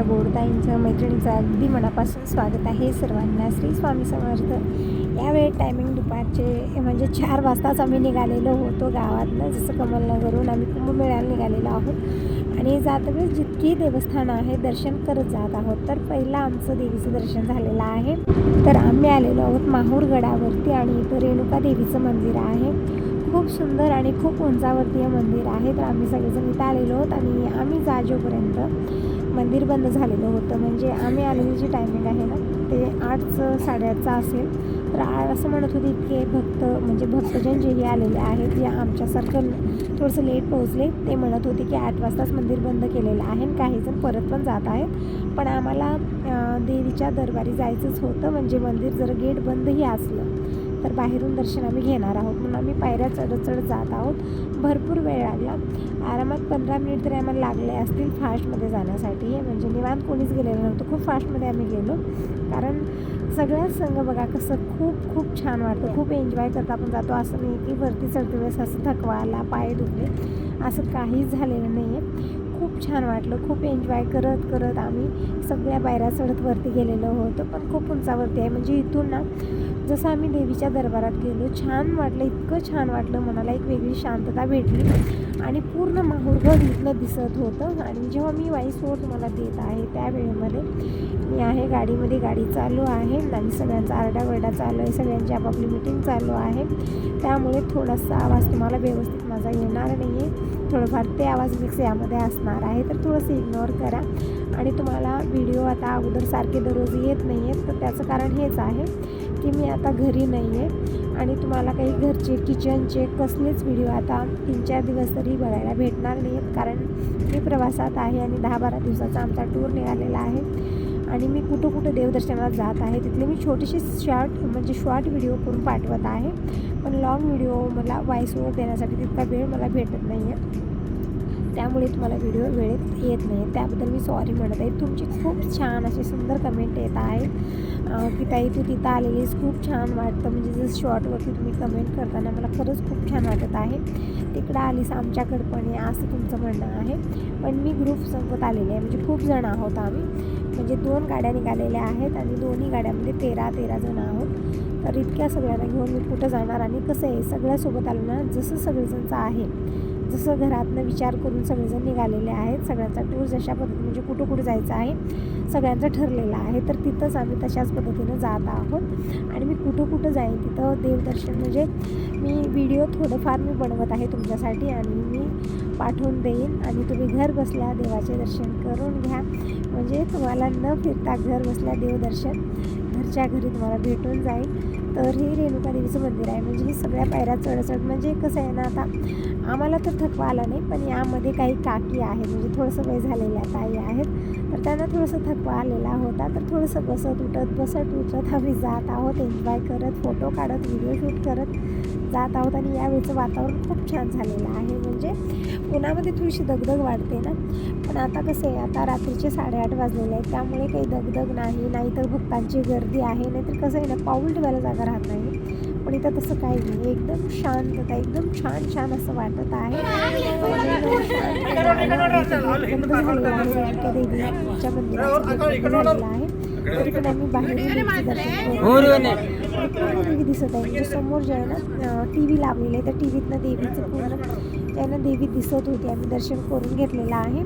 माझ्या गोडताईंचं मैत्रिणीचं अगदी मनापासून स्वागत आहे सर्वांना. श्री स्वामी समर्थ. यावेळी टायमिंग दुपारचे म्हणजे चार वाजताच आम्ही निघालेलो होतो गावातनं. जसं कमलनगरहून आम्ही कुंभमेळ्याला निघालेलो आहोत. आणि जातावेळेस जितकी देवस्थानं आहेत दर्शन करत जात आहोत. तर पहिलं आमचं देवीचं दर्शन झालेलं आहे. तर आम्ही आलेलो आहोत माहूरगडावरती आणि इथं रेणुका देवीचं मंदिर आहे. खूप सुंदर आणि खूप उंचावरती हे मंदिर आहे. तर आम्ही सगळेजण इथं आलेलो आहोत आणि आम्ही जाजोपर्यंत मंदिर बंद झालेलं होतं. म्हणजे आम्ही आलेली जी टायमिंग आहे ना ते आठचं साडेआठचं असेल. तर असं म्हणत होती की भक्त म्हणजे भक्तजन जे हे आलेले आहेत जे आमच्यासारखं थोडंसं लेट पोहोचले. ते म्हणत होते की आठ वाजताच मंदिर बंद केलेलं आहे आणि काहीजण परत पण जात आहेत. पण आम्हाला देवीच्या दरबारी जायचंच होतं. म्हणजे मंदिर जर गेट बंदही असलं तर बाहेरून दर्शन आम्ही घेणार आहोत. म्हणून आम्ही पायऱ्या चढत चढत जात आहोत. भरपूर वेळ लागला. आरामात पंधरा मिनिट तरी आम्हाला लागले असतील फास्टमध्ये जाण्यासाठी. म्हणजे निवांत कोणीच गेलेलं नव्हतं. खूप फास्टमध्ये आम्ही गेलो. कारण सगळ्याच संघ बघा कसं खूप खूप छान वाटतं. खूप एन्जॉय करता आपण जातो. असं नाही की वरती चढते वेळेस असं थकवा आला पाय दुखले. असं काहीच झालेलं नाही आहे खूप छान वाटलं. खूप एन्जॉय करत करत आम्ही सगळ्या पायऱ्या चढत वरती गेलेलो होतो. पण खूप उंचावरती आहे. म्हणजे इथून ना जसं आम्ही देवीच्या दरबारात गेलो छान वाटलं इतकं छान वाटलं. मनाला एक वेगळी शांतता भेटली आणि पूर्ण माहूरगड इथलं दिसत होतं. आणि जेव्हा मी वाईसवर तुम्हाला देत आहे त्या वेळेमध्ये मी आहे गाडीमध्ये. गाडी चालू आहे आणि सगळ्यांचा आरडाओरडा चालू आहे. सगळ्यांची आपापली मिटिंग चालू आहे. त्यामुळे थोडासा आवाज तुम्हाला व्यवस्थित माझा येणार नाही आहे थोडंफार ते आवाज मिक्स यामध्ये असणार आहे. तर थोडंसं इग्नोर करा. आणि तुम्हाला व्हिडिओ आता अगोदर सारखे दररोज येत नाही आहेत तर त्याचं कारण हेच आहे की मी आता घरी नाही आहे आणि तुम्हाला काही घरचे किचनचे कसलेच व्हिडिओ आता तीन चार दिवस तरी बघायला भेटणार नाही आहेत कारण मी प्रवासात आहे आणि दहा बारा दिवसाचा आमचा टूर निघालेला आहे. आणि मी कुठं कुठं देवदर्शनाला जात आहे तिथले मी छोटेसे शॉर्ट म्हणजे शॉर्ट व्हिडिओ करून पाठवत आहे. पण लॉंग व्हिडिओ मला व्हॉइस ओवर देण्यासाठी तितका वेळ मला भेटत नाही आहे त्यामुळे तुम्हाला व्हिडिओ वेळेत येत नाही. त्याबद्दल मी सॉरी म्हणत आहे. तुमची खूप छान असे सुंदर कमेंट येत आहे की ताई तू तिथं आलेलीस. खूप छान वाटतं. म्हणजे जसं शॉर्टवरती तुम्ही कमेंट करताना मला खरंच खूप छान वाटत आहे. तिकडं आलीस आमच्याकडं पण आहे असं तुमचं म्हणणं आहे. पण मी ग्रुप सोबत आलेले आहे. म्हणजे खूप जण आहोत आम्ही. म्हणजे दोन गाड्या निघालेल्या आहेत आणि दोन्ही गाड्यामध्ये तेरा तेरा जण आहोत. तर इतक्या सगळ्यांना घेऊन मी कुठं जाणार आणि कसं आहे? सगळ्यासोबत आलो ना जसं सगळेजणचं आहे. जसं घरातनं विचार करून सगळेजण निघालेले आहेत. सगळ्यांचा टूर जशा पद्धतीने म्हणजे कुठं कुठं जायचं आहे सगळ्यांचं ठरलेलं आहे. तर तिथंच आम्ही तशाच पद्धतीनं जात आहोत. आणि मी कुठं कुठं जाईन तिथं देवदर्शन म्हणजे मी व्हिडिओ थोडंफार मी बनवत आहे तुमच्यासाठी आणि मी पाठवून देईन. आणि तुम्ही घर बसल्या देवाचे दर्शन करून घ्या. म्हणजे तुम्हाला न फिरता घर बसल्या देवदर्शन घरच्या घरी तुम्हाला भेटून जाईल. तर हे रेणुका देवीचं मंदिर आहे. म्हणजे हे सगळ्या पायऱ्या चढ चढ म्हणजे कसं आहे ना आता आम्हाला तर थकवा आला नाही पण यामध्ये काही काकी आहेत. म्हणजे थोडंसं वय झालेल्या ताई आहेत. तर त्यांना थोडंसं थकवा आलेला होता. तर थोडंसं बसत उठत बसत उठत आम्ही जात आहोत. एन्जॉय करत फोटो काढत व्हिडिओ शूट करत जात आहोत. आणि यावेळचं वातावरण खूप छान झालेलं आहे. म्हणजे उन्हामध्ये थोडीशी दगदग वाढते ना. पण आता कसं आहे आता रात्रीचे साडेआठ वाजलेले आहेत त्यामुळे काही दगदग नाही नाहीतर भक्तांची गर्दी आहे नाहीतर कसं आहे ना पाऊल ठेवायला जागा राहत नाही. पण इथं तसं काही नाही एकदम शांतता एकदम छान छान असं वाटत आहे. आहे देवीच्या मंदिराचं तरी पण आम्ही दिसत आहे. म्हणजे समोर जे आहे ना टी व्ही लावलेलं आहे त्या टी व्हीतनं देवीचं पूर्ण त्यांना देवी दिसत होती. आम्ही दर्शन करून घेतलेलं आहे.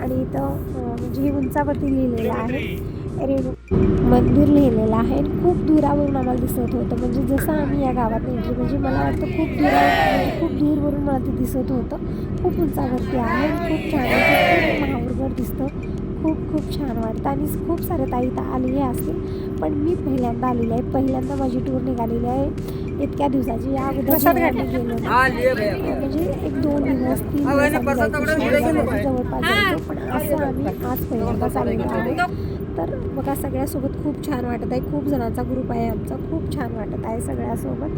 आणि इथं म्हणजे हे उंचावरती लिहिलेलं आहे. रेणू मंदिर लिहिलेलं आहे. आणि खूप दुरावरून आम्हाला दिसत होतं. म्हणजे जसं आम्ही या गावात नेली म्हणजे मला वाटतं खूप दुरा म्हणजे खूप दूरवरून मला ते दिसत होतं. खूप उंचावरती आहे. खूप छान आहे. महावरगड दिसतं. खूप खूप छान वाटतं. आणि खूप साऱ्या ताई तर आलेले असतील. पण मी पहिल्यांदा आलेली आहे. पहिल्यांदा माझी टूर निघालेली आहे. इतक्या दिवसाची या अगोदर गेलो. म्हणजे एक दोन दिवस तीन दिवस जवळपास पण असं आम्ही आज पहिल्यांदाच आलेलो आहे. तर बघा सगळ्यासोबत खूप छान वाटत आहे. खूप जणांचा ग्रुप आहे आमचा. खूप छान वाटत आहे सगळ्यासोबत.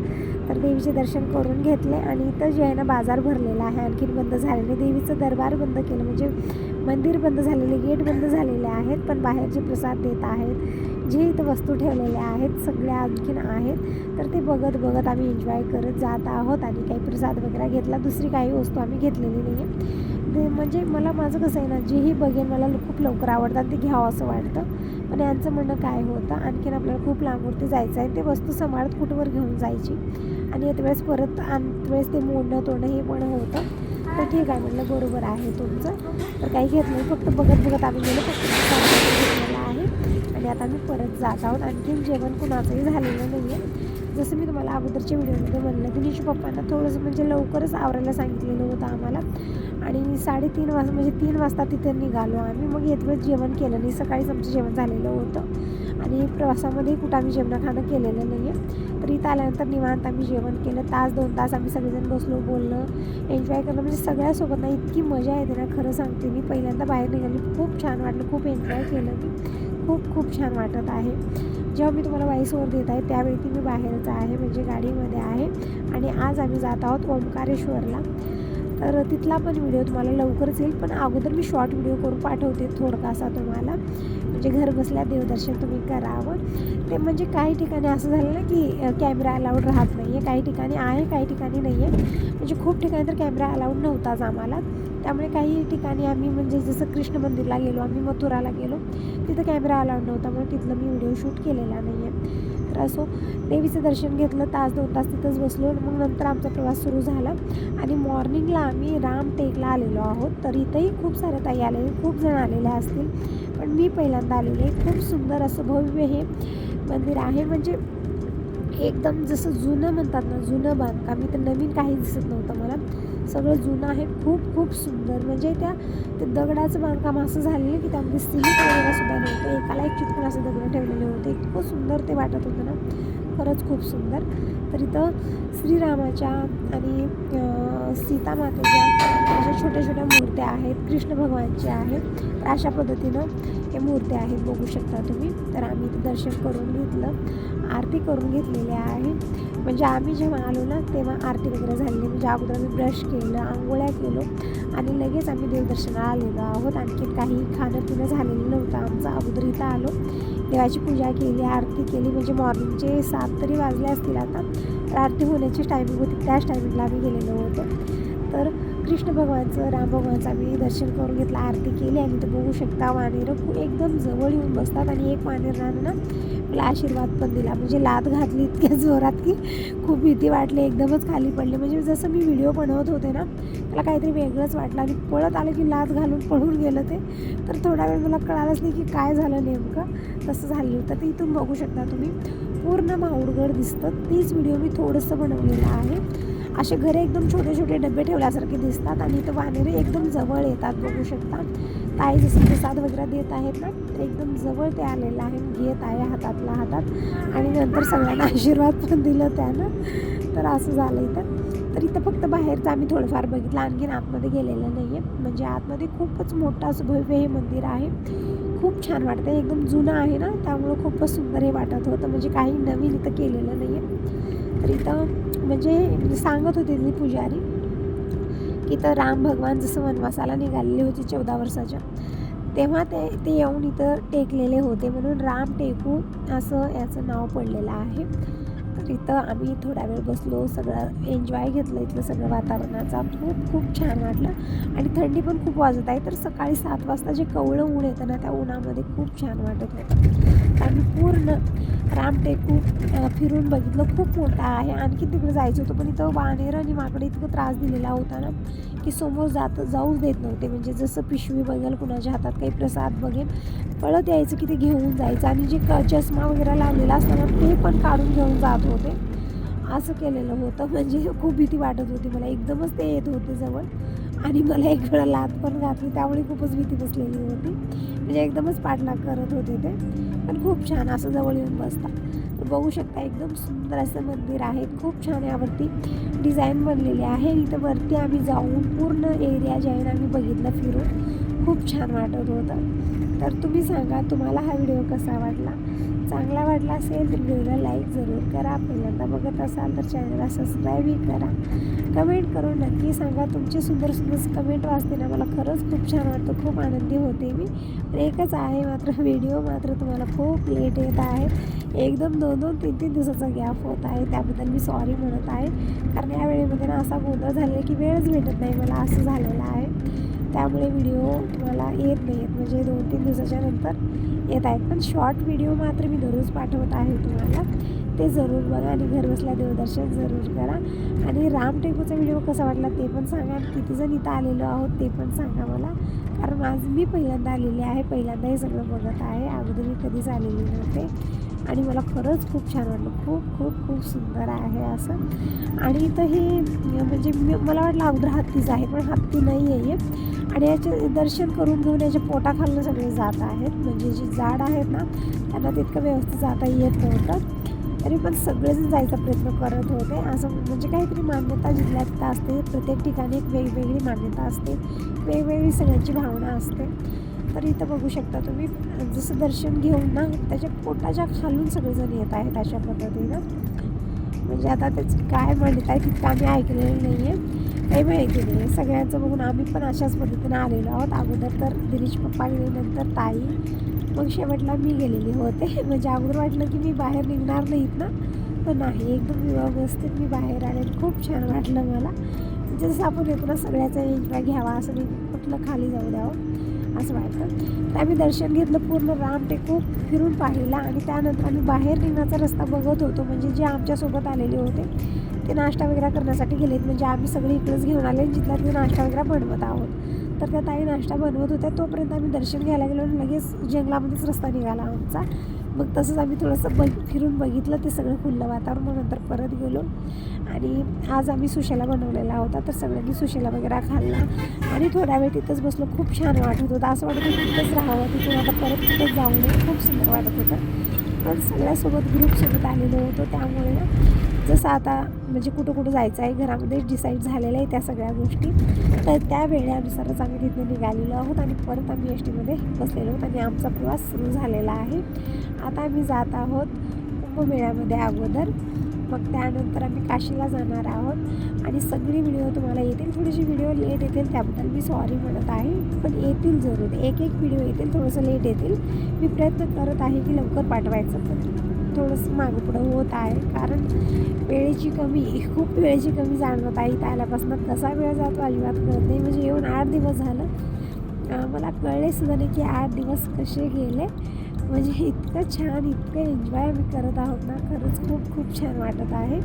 तर देवीचे दर्शन करून घेतले आणि इथं जे आहे ना बाजार भरलेला आहे. आणखीन बंद झालेले देवीचं दरबार बंद केलं. म्हणजे मंदिर बंद झालेले गेट बंद झालेले आहेत. पण बाहेरचे प्रसाद देत आहेत जे इथं वस्तू ठेवलेल्या आहेत सगळ्या आणखीन आहेत तर ते बघत बघत आम्ही एन्जॉय करत जात आहोत आणि काही प्रसाद वगैरे घेतला. दुसरी काही वस्तू आम्ही घेतलेली नाही आहे यामध्ये म्हणजे मला माझं कसं आहे ना जेही बघेन मला खूप लवकर आवडतात ते घ्यावं असं वाटतं. पण यांचं म्हणणं काय होतं आणखीन आपल्याला खूप लांबवरती जायचं आहे ते वस्तू सांभाळत कुठवर घेऊन जायची? आणि येत वेळेस परत आणत वेळेस ते मोडणं तोडणं हे पण होतं. तर ठीक आहे म्हटलं बरोबर आहे तुमचं. तर काही घेत नाही फक्त बघत बघत आम्ही गेलो. फक्त आणि आता आम्ही परत जात आहोत. आणखीन जेवण कुणाचंही झालेलं नाही आहे जसं मी तुम्हाला अगोदरच्या व्हिडिओमध्ये म्हणलं दिनीश पप्पांना थोडंसं म्हणजे लवकरच आवरायला सांगितलेलं होतं आम्हाला. आणि साडेतीन वाजता म्हणजे तीन वाजता तिथे निघालो आम्ही. मग येतवेळेस जेवण केलं नाही. सकाळीच आमचं जेवण झालेलं होतं. आणि प्रवासामध्ये कुठं आम्ही जेवण खाणं केलेलं नाही आहे तर इथं आल्यानंतर निवांत आम्ही जेवण केलं. तास दोन तास आम्ही सगळेजण बसलो बोललं. एन्जॉय करणं म्हणजे सगळ्यासोबत ना इतकी मजा येते ना खरं सांगते मी. पहिल्यांदा बाहेर निघाली खूप छान वाटलं खूप एन्जॉय केलं मी. खूप खूप छान वाटत आहे. जेव्हा मी तुम्हाला वाईसवर देत आहे त्यावेळी ती मी बाहेरचा आहे म्हणजे गाडीमध्ये आहे. आणि आज आम्ही जात आहोत ओंकारेश्वरला. तर तिथला पण व्हिडिओ तुम्हाला लवकरच येईल पण अगोदर मी शॉर्ट व्हिडिओ करून पाठवते थोडकासा तुम्हाला. म्हणजे घर बसल्या देवदर्शन तुम्ही करावं. ते म्हणजे काही ठिकाणी असं झालं ना की कॅमेरा अलाउड राहत नाही आहे काही ठिकाणी आहे काही ठिकाणी नाही आहे म्हणजे खूप ठिकाणी तर कॅमेरा अलाउड नव्हताच आम्हाला. त्यामुळे काही ठिकाणी आम्ही म्हणजे जसं कृष्ण मंदिरला गेलो आम्ही मथुराला गेलो तिथं कॅमेरा अलाउड नव्हता म्हणून तिथलं मी व्हिडिओ शूट केलेला नाही आहे तर असो देवीचं दर्शन घेतलं तास दोन तास तिथंच बसलो मग नंतर आमचा प्रवास सुरू झाला. आणि मॉर्निंगला आम्ही रामटेकला आलेलो आहोत तर इथंही खूप साऱ्या ताई आलेले खूप जण आलेले असतील. पण मी पहिल्यांदा आलेले खूप सुंदर असं भव्य हे मंदिर आहे. म्हणजे एकदम जसं जुनं म्हणतात ना जुनं बांधकाम इथं नवीन काही दिसत नव्हतं मला. सगळं जुनं आहे खूप खूप सुंदर. म्हणजे त्या ते दगडाचं बांधकाम असं झालेलं की त्यामध्ये सिलिंग वगैरे सुद्धा नव्हतं. एकाला एक चिटकून असं दगड ठेवलेले होते. इतकं सुंदर ते वाटत होतं ना. खरंच खूप सुंदर. तर इथं श्रीरामाच्या आणि सीतामातेच्या अशा छोट्या छोट्या मूर्त्या आहेत कृष्ण भगवानच्या आहेत तर अशा पद्धतीनं हे मूर्त्या आहेत बघू शकता तुम्ही. तर आम्ही इथं दर्शन करून घेतलं आरती करून घेतलेली आहे. म्हणजे आम्ही जेव्हा आलो ना तेव्हा आरती वगैरे झालेली म्हणजे अगोदर आम्ही ब्रश केलं आंघोळ्या केलो आणि लगेच आम्ही देवदर्शनाला आलेलो आहोत. आणखी काही खाणं पिणं झालेलं नव्हतं. आमचं अगोदर इथं आलो. देवाची पूजा केली आरती केली. म्हणजे मॉर्निंगचे सात तरी वाजले असतील आता. तर आरती होण्याची टायमिंग होती. त्याच टायमिंगला आम्ही गेलेलो होतो. तर कृष्ण भगवानचं राम भगवानचं आम्ही दर्शन करून घेतलं आरती केली आणि ते बघू शकता वानेरं एकदम जवळ येऊन बसतात आणि एक वानेरानं ना मला आशीर्वाद पण दिला. म्हणजे लात घातली इतक्या जोरात की खूप भीती वाटली एकदमच खाली पडले. म्हणजे जसं मी व्हिडिओ बनवत होते ना मला काहीतरी वेगळंच वाटलं आणि पळत आलं की लात घालून पळून गेलं ते. तर थोडा वेळ मला कळालंच नाही की काय झालं नेमकं तसं झालं होतं. तर इथून बघू शकता तुम्ही पूर्ण माऊडगड दिसतं. तीच व्हिडिओ मी थोडंसं बनवलेलं आहे. असे घरे एकदम छोटे छोटे डबे ठेवल्यासारखे दिसतात आणि इथं वानेरे एकदम जवळ येतात बघू शकता. ताई जसं प्रसाद वगैरे देत आहेत ना एकदम जवळ ते आलेलं आहे घेत आहे हातातला हातात. आणि नंतर सगळ्यांना आशीर्वाद पण दिलं त्यानं. तर असं झालं इथं. तर इथं फक्त बाहेरचं आम्ही थोडंफार बघितलं. आणखीन आतमध्ये गेलेलं नाही आहे म्हणजे आतमध्ये खूपच मोठं असं भव्य हे मंदिर आहे. खूप छान वाटतं एकदम जुनं आहे ना त्यामुळं खूपच सुंदर हे वाटत होतं. म्हणजे काही नवीन इथं केलेलं नाही आहे तर इथं म्हणजे सांगत होती ती पुजारी की तर राम भगवान जसं वनवासाला निघालेले होते चौदा वर्षाच्या तेव्हा ते ते येऊन इथं टेकलेले होते म्हणून राम टेकू असं याचं नाव पडलेलं आहे. तर इथं आम्ही थोडा वेळ बसलो सगळं एन्जॉय घेतलं इथलं सगळं वातावरणाचा. खूप खूप छान वाटलं. आणि थंडी पण खूप वाजत आहे तर सकाळी सात वाजता जे कवळं ऊन येतं ना त्या उन्हामध्ये खूप छान वाटत होतं. आम्ही पूर्ण रामटेकू फिरून बघितलं. खूप मोठा आहे. आणखी तिकडे जायचं होतं पण इथं वानेर आणि माकडे इतकं त्रास दिलेला होता ना की समोर जात जाऊच देत नव्हते. म्हणजे जसं पिशवी बघेल कुणाच्या हातात काही प्रसाद बघेल पळत यायचं की ते घेऊन जायचं. आणि जे क चष्मा वगैरे लावलेला असताना ते पण काढून घेऊन जात होते. असं केलेलं होतं. म्हणजे खूप भीती वाटत होती मला. एकदमच ते येत होते जवळ. आणि मला एक वेळा लात पण घातली. त्यामुळे खूपच भीती बसलेली होती. म्हणजे एकदमच पाठलाग करत होते ते. पण खूप छान असं जवळ येऊन बसतात. बघू शकता एकदम सुंदर असं मंदिर आहे. खूप छान यावरती डिझाईन बनलेली आहे. इथं वरती आम्ही जाऊन पूर्ण एरिया जे आहे ना आम्ही बघितलं फिरून खूप छान वाटत होतं. तर तुम्ही सांगा तुम्हाला हा व्हिडिओ कसा वाटला? चांगला वाटला असेल तर व्हिडिओला लाईक जरूर करा. पहिल्यांदा बघत असाल तर चॅनलला सबस्क्राईबही करा. कमेंट करून नक्की सांगा तुमचे सुंदर सुंदर कमेंट वाचते ना मला खरंच खूप छान वाटतं. खूप आनंदी होते मी. एकच आहे मात्र व्हिडिओ मात्र तुम्हाला खूप लेट येत आहे. एकदम दोन दोन तीन तीन दिवसाचा गॅप होत आहे. त्याबद्दल मी सॉरी म्हणत आहे. कारण या वेळेमध्ये ना असा गोंधळ झालेला की वेळच भेटत नाही मला. असं झालेलं आहे. त्यामुळे व्हिडिओ तुम्हाला येत नाही आहेत म्हणजे दोन तीन दिवसाच्या नंतर येत आहेत. पण शॉर्ट व्हिडिओ मात्र मी दररोज पाठवत आहे तुम्हाला. ते जरूर बघा आणि घरबसल्या देवदर्शन जरूर करा. आणि रामटेकूचा व्हिडिओ कसा वाटला ते पण सांगा आणि किती जण इथं आलेलो आहोत ते पण सांगा मला. कारण आज मी पहिल्यांदा आलेली आहे. पहिल्यांदा हे सगळं बघत आहे. अगोदर मी कधीच आलेली नव्हते. आणि मला खरंच खूप छान वाटलं. खूप खूप खूप सुंदर आहे असं. आणि इथं हे म्हणजे मला वाटलं अगोदर हत्तीच आहे पण हत्ती नाही आहे आणि याचे दर्शन करून घेऊन याच्या पोटाखालनं सगळे जात आहेत. म्हणजे जी जाड आहेत ना त्यांना तितकं व्यवस्थित जाता येत नव्हतं. तरी पण सगळेजण जायचा प्रयत्न करत होते. असं म्हणजे काहीतरी मान्यता जिल्ह्यात तिथं असते. प्रत्येक ठिकाणी एक वेगवेगळी मान्यता असते. वेगवेगळी सगळ्यांची भावना असते. तर इथं बघू शकता तुम्ही जसं दर्शन घेऊन ना त्याच्या पोटाच्या खालून सगळेजण येत आहेत अशा पद्धतीनं. म्हणजे आता त्याचं काय म्हणत आहे तितकं आम्ही ऐकलेलं नाही आहे काही माहिती नाही. सगळ्यांचं बघून आम्ही पण अशाच पद्धतीनं आलेलो आहोत. अगोदर तर दिनेश पप्पा गेल्यानंतर ताई. मग शेवटला मी गेलेली. होते म्हणजे अगोदर वाटलं की मी बाहेर निघणार नाहीत ना? पण नाही एकदम व्यवस्थित मी बाहेर आले खूप छान वाटलं मला. म्हणजे जसं आपण येतो ना सगळ्याचा एन्जॉय घ्यावा असं मी कुठलं खाली जाऊ द्यावं हो, असं वाटतं. तर आम्ही दर्शन घेतलं पूर्ण राम टेकू फिरून पाहिला आणि त्यानंतर आम्ही बाहेर निघण्याचा रस्ता बघत होतो. म्हणजे जे आमच्यासोबत आलेले होते ते नाश्ता वगैरे करण्यासाठी गेलेत. म्हणजे आम्ही सगळे इकडेच घेऊन आले जिथला ते नाश्ता वगैरे बनवत आहोत. तर त्या ताई नाश्ता बनवत होत्या. तोपर्यंत आम्ही दर्शन घ्यायला गेलो आणि लगेच जंगलामध्येच रस्ता निघाला आमचा. मग तसंच आम्ही थोडंसं बघ फिरून बघितलं. ते सगळं खुल्लं वातावरण. मग नंतर परत गेलो. आणि आज आम्ही सुशेला बनवलेला होता. तर सगळ्यांनी सुशेला वगैरे खाल्ला. आणि थोडा वेळ तिथंच बसलो. खूप छान वाटत होतं. असं वाटत होतं तिथंच राहावं. तिथून आता परत तिथंच जाऊ नये खूप सुंदर वाटत होतं. पण सगळ्यासोबत ग्रुपसोबत आलेलो होतो. त्यामुळे ना जसं आता म्हणजे कुठं कुठं जायचं आहे घरामध्ये डिसाईड झालेलं आहे त्या सगळ्या गोष्टी तर त्या वेळेनुसारच आम्ही तिथनं निघालेलो आहोत आणि परत आम्ही एस टीमध्ये बसलेलो आहोत आणि आमचा प्रवास सुरू झालेला आहे. आता आम्ही जात आहोत कुंभमेळ्यामध्ये अगोदर. मग त्यानंतर आम्ही काशीला जाणार आहोत आणि सगळी व्हिडिओ तुम्हाला येतील. थोडीशी व्हिडिओ लेट येतील त्याबद्दल मी सॉरी म्हणत आहे पण येतील जरूर. एक एक व्हिडिओ येतील थोडंसं लेट येतील. मी प्रयत्न करत आहे की लवकर पाठवायचं पण. थोडंसं मागं पुढं होत आहे. कारण वेळेची कमी खूप वेळेची कमी जाणवत आहे. इथं आल्यापासून कसा वेळ जातो अजिबात कळत नाही. म्हणजे येऊन आठ दिवस झालं. मला कळले सुद्धा नाही की आठ दिवस कसे गेले. म्हणजे इतकं छान इतकं एन्जॉय आम्ही करत आहोत ना. खरंच खूप खूप छान वाटत आहे.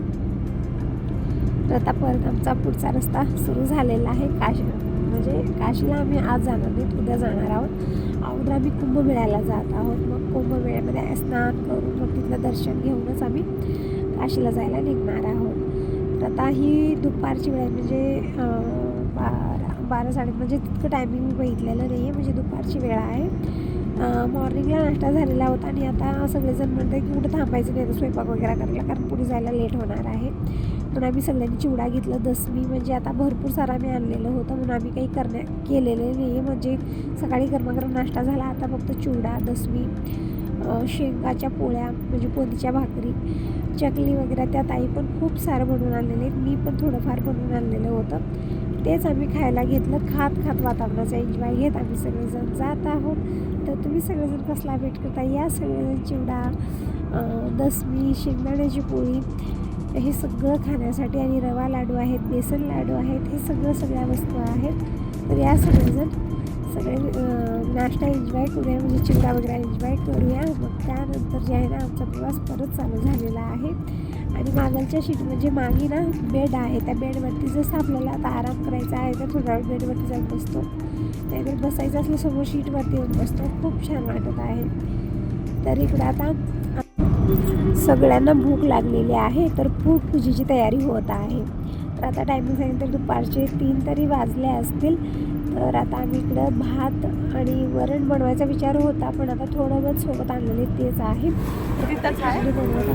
तर आता परत आमचा पुढचा रस्ता सुरू झालेला आहे. काशी म्हणजे काशीला आम्ही आज जाणार नाहीत उद्या जाणार आहोत. अगोदर आम्ही कुंभमेळ्याला जात आहोत. मग कुंभमेळ्यामध्ये स्नान करून मग तिथलं दर्शन घेऊनच आम्ही काशीला जायला निघणार आहोत. तर आता ही दुपारची वेळ आहे. म्हणजे बारा बारा साडे म्हणजे तितकं टायमिंग बघितलेलं नाही आहे म्हणजे दुपारची वेळ आहे. मॉर्निंगला नाश्ता झालेला होता आणि आता सगळेजण म्हणतात की कुठं थांबायचं नाही तर स्वयंपाक वगैरे करायला कारण पुढे जायला लेट होणार आहे. म्हणून आम्ही सगळ्यांनी चिवडा घेतला. दसमी म्हणजे आता भरपूर सारा आम्ही आणलेलं होतं म्हणून आम्ही काही करण्या केलेलं नाही आहे म्हणजे सकाळी गरमागरम नाश्ता झाला आता फक्त चिवडा दसमी शेंगाच्या पोळ्या म्हणजे पोदीच्या भाकरी चकली वगैरे. त्या ताई पण खूप सारं बनवून आणलेले आहेत. मी पण थोडंफार बनवून आणलेलं होतं. तेच आम्ही खायला घेतलं. खात खात वातावरणाचा एन्जॉय घेत आम्ही सगळेजण. जात आहोत. तर तुम्ही सगळेजण कसला भेट करता? या सगळेजण चिवडा दसमी शेंगदाण्याची पोळी हे सगळं खाण्यासाठी आणि रवा लाडू आहेत बेसन लाडू आहेत हे सगळं सगळ्या वस्तू आहेत. तर या सगळेजण सगळे नाश्ता एन्जॉय करूया म्हणजे चिवडा वगैरे एन्जॉय करूया. मग त्यानंतर जे आहे ना आमचा प्रवास परत चालू झालेला आहे. आणि मागलच्या शीट म्हणजे मागे ना बेड आहे. त्या बेडवरती जसं आपल्याला आता आराम करायचा आहे तर थोडा वेळ बेडवरती जात बसतो. नाहीतर बसायचं असलं समोर शीटवरती येऊन बसतो. खूप छान वाटत आहे. तर इकडं आता सगळ्यांना भूक लागलेली आहे तर भूक पूजेची तयारी होत आहे. तर आता टायमिंग सांगितलं दुपारचे तीन तरी वाजले असतील. तर आता आम्ही इकडं भात आणि वरण बनवायचा विचार होता पण आता थोडं बहुत सोबत आणलेले तेच आहे. बनवत